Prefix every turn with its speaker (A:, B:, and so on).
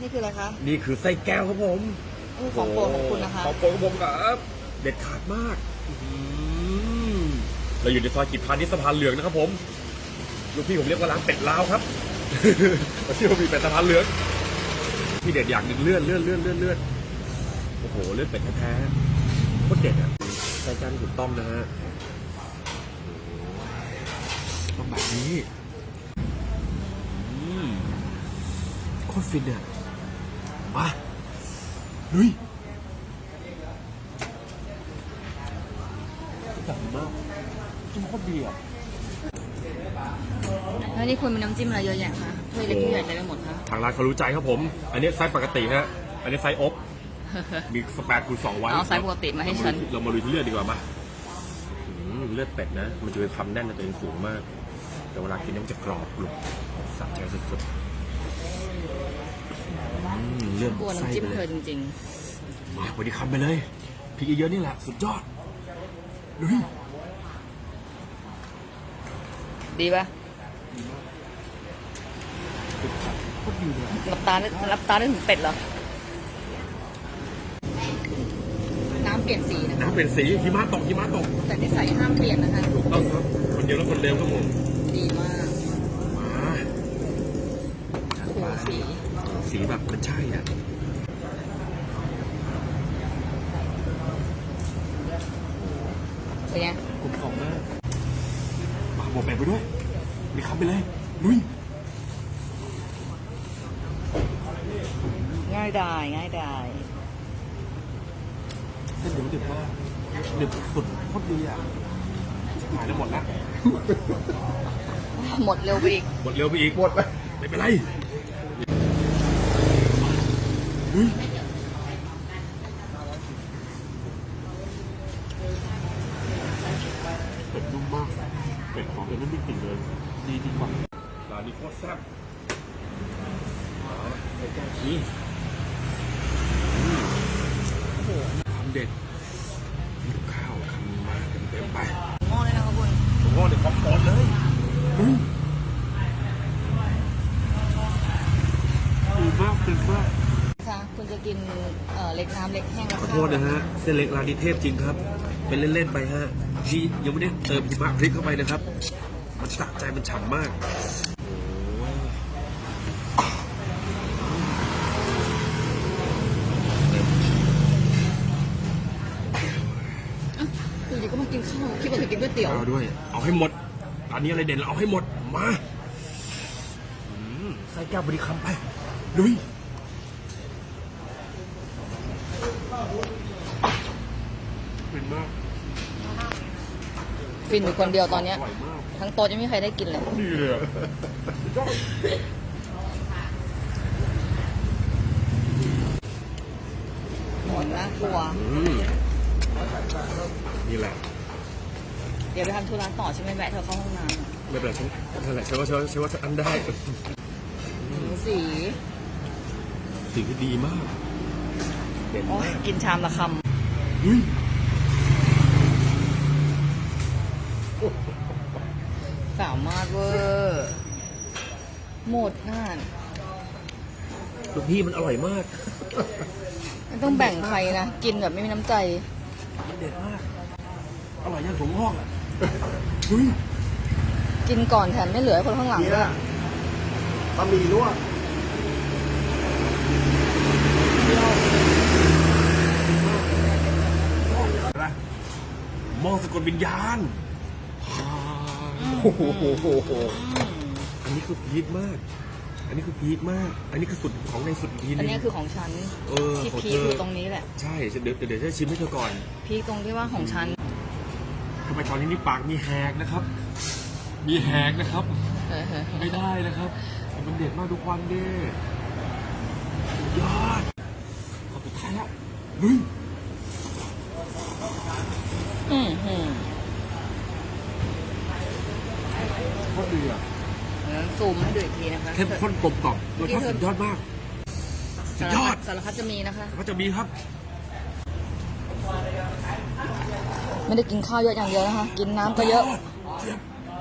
A: นี่คืออะไรคะ
B: นี่คือไส้แก้วครับผม
A: นี่คือของโปรดของคุณนะคะ
B: ของโปรดของผมครับเด็ดขาดมากอื้อหือเราอยู่ในซอยกิจพานิชย์สะพานเหลืองนะครับผมลูกพี่ผมเรียกว่าร้านเป็ดลาวครับมาเที่ยวมีเป็ดสะพานเหลืองที่เด็ดอย่างหนึ่งเลื่อนเลื่อนเลื่อนเลื่อนเลื่อนโอ้โหเลื่อนเป็ดแท้ๆโคตรเด็ดอะใส่จานถูกต้องนะฮะต้องแบบนี้อืมโคตรฟินอะ มาลุยแบบมากจิ้มโคตรดีอะ
A: แล้วนี่คุณมีน้ำจิ้มอะไรเยอะแยะคะถ้วยเล็กถ้วยใหญ่เต็มไปหมดคะ
B: ทางร้านเขารู้ใจครับผม อันนี้ไซส์ปกติฮะ อันนี้ไซส์อบมีสแปรคูณสองไว้
A: เอาไซส์ปกติมาให้ฉัน
B: เรามาลุยที่เลือดดีกว่ามาอืมเลือดเป็ดนะ มันจะเป็นความแน่นในตัวเองสูงมาก แต่เวลากินเนี่ยมันจะกรอบกรุบสะใจสุดๆอืม เลือด
A: กลัว
B: ไส้
A: น้ำจิ้ม
B: ไป
A: เธ
B: เล
A: อยจริง
B: มาพอดีคำไปเลยพริกเยอะๆนี่แหละ สุดยอดลุย
A: ๆดีปะ
B: โคตรดีเลยอะ
A: รับตาได้รับตาได้ถึงเป็ดเหรอ น้ำเปลี่ยนสีนะคะ
B: น้ำเป็นสีหิมะตกหิมะตก
A: แต่นิสัยห้ามเปลี่ยนนะคะ
B: ถูกต้องครับ คนเดียวแล้วคนเร็วครับผม
A: ดีมาก
B: มา
A: โอ้โหสี
B: สีแบบมันใช่อะ
A: เป็นไง
B: กลมกล่อมมากมาบวกแปะไปด้วย มีคำไปเลยลุย
A: ง่ายดายง่ายดาย
B: เส้นเหนียวเด็ดมากเด็ดสุดโคตรดีอะหายแล้วหมดละ
A: หมดเร็วไปอีก
B: หมดเร็วไปอีก หมดไปไม่เป็นไร ลุยเป็ดนุ่มมาก เป็ดของเป็ดไม่มีกลิ่นเลย ดีจริงว่ะร้านนี้โคตรแซ่บอ๋อเป็ดแก้วชี้คำเด็ดมีกับข้าวคำมาเต็มๆไป
A: หม้อเลยนะคะคุณ
B: ผมว่าเดี๋ยวป๊อปคอร์นเลยอุ้ยดีมากดีมาก
A: ค่ะ คุณจะกิน เอ่อเล็กน้ำเล็กแห้งแล้ว
B: ขอโทษนะฮะเส้นเล็กร้านนี้เทพจริงครับ เป็นเล่นๆไปฮะนี่ยังไม่ได้เติมหิมะพริกเข้าไปนะครับ มันสะใจมันฉ่ำมากโอ้ย
A: อยู่ดีก็มากินข้าวคิดว่าจะกินก๋วยเตี๋ยว
B: เอาด้วย เอาให้หมดร้านนี้อะไรเด่นเราเอาให้หมดมาอืมใส่แก้วบริคำไปลุย เป็นมาก
A: ฟินอยู่คนเดียวตอนเนี้ย
B: อร่อยมาก
A: ทั้งโต๊ะยังไม่มีใครได้กินเลย
B: ดีเลยอะ
A: หมดนะกลัว
B: อืมนี่แหละ
A: เดี๋ยวไปทำธุระต่อใช่ไหมแวะเธอเข้าห้องน้
B: ไม่เป็นไรฉันนั่นแหละฉันว่าฉันว่าฉันว่าฉันอันได้ำ
A: สี
B: สิ่งที่ดีมาก เด่น
A: โอ้ย
B: มาก
A: กินชามละค
B: อุ้ยำ
A: สามารถเวอร์หมดน่าน
B: ลูกพี่มันอร่อยมาก
A: ไม่ต้องแบ่งใครนะ กินแบบไม่มีน้ำใจ
B: มันเด็ดมาก อร่อยย่างถุงงอกอะอุ้ย
A: กินก่อนแถมไม่เหลือให้คนข้างหลังด้วย
C: บะหมี่ลวก
B: อะไรหม้อสะก ดวิญญาณ
C: โอ้โห
B: อันนี้คือพีคมาก อันนี้คือพีคมาก อันนี้คือสุดของในสุดอีกทีนึ
A: อัน
B: ง
A: นี้คือของฉัน
B: เออ
A: ที่
B: ของ
A: พี
B: เธ
A: ค
B: อ
A: คือตรงนี้แหละ
B: ใช่เดี๋ยวเดี๋ยวเดี๋ยวจะชิมให้เธอก่อน
A: พีคตรงที่ว่าของฉัน
B: ทำไมตอนนี้นี่ปากมีแหกนะครับ มีแหกนะครับ
A: เออ
B: ไม่ได้นะครับแต่มันเด็ดมากทุกวันเด้สุดยอดขอบสุดท้ายแล้วเฮ้ย
A: อืม อืม
B: โคตรดีอะ
A: งั้นซูมให้ดูอีกทีนะคะ
B: เข้มข้นกลมกล่อมรสชาติสุดยอดมาก สุ
A: สา
B: ด
A: ร
B: ยอ
A: พั
B: ด
A: ดสารพัดจะมีนะคะ
B: ก็จะมีครับ
A: ไม่ได้กินข้าวเยอะอย่างเดียวนะคะ กินน้ำก็เยอะ
B: สุด